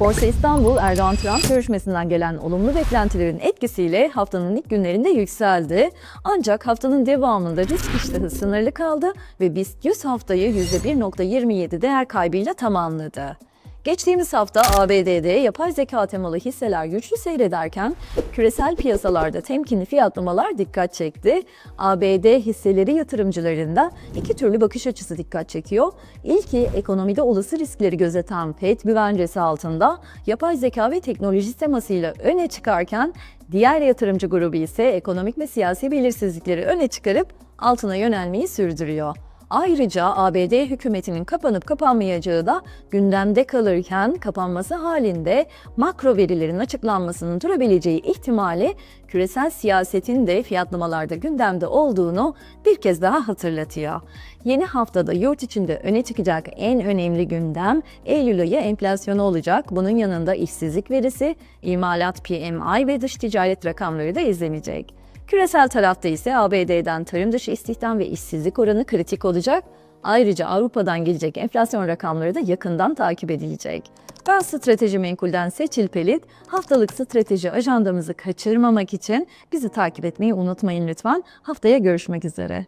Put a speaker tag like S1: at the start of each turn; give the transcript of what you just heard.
S1: Borsa İstanbul, Erdoğan-Trump görüşmesinden gelen olumlu beklentilerin etkisiyle haftanın ilk günlerinde yükseldi. Ancak haftanın devamında risk iştahı sınırlı kaldı ve BIST 100 haftayı %1.27 değer kaybıyla tamamladı. Geçtiğimiz hafta ABD'de yapay zeka temalı hisseler güçlü seyrederken küresel piyasalarda temkinli fiyatlamalar dikkat çekti. ABD hisseleri yatırımcılarında iki türlü bakış açısı dikkat çekiyor. İlki ekonomide olası riskleri gözeten FED güvencesi altında yapay zeka ve teknoloji temasıyla öne çıkarken diğer yatırımcı grubu ise ekonomik ve siyasi belirsizlikleri öne çıkarıp altına yönelmeyi sürdürüyor. Ayrıca ABD hükümetinin kapanıp kapanmayacağı da gündemde kalırken kapanması halinde makro verilerin açıklanmasının durabileceği ihtimali küresel siyasetin de fiyatlamalarda gündemde olduğunu bir kez daha hatırlatıyor. Yeni haftada yurt içinde öne çıkacak en önemli gündem Eylül ayı enflasyonu olacak. Bunun yanında işsizlik verisi, imalat PMI ve dış ticaret rakamları da izlenecek. Küresel tarafta ise ABD'den tarım dışı istihdam ve işsizlik oranı kritik olacak. Ayrıca Avrupa'dan gelecek enflasyon rakamları da yakından takip edilecek. Ben Strateji Menkul'den Seçil Pelit. Haftalık strateji ajandamızı kaçırmamak için bizi takip etmeyi unutmayın lütfen. Haftaya görüşmek üzere.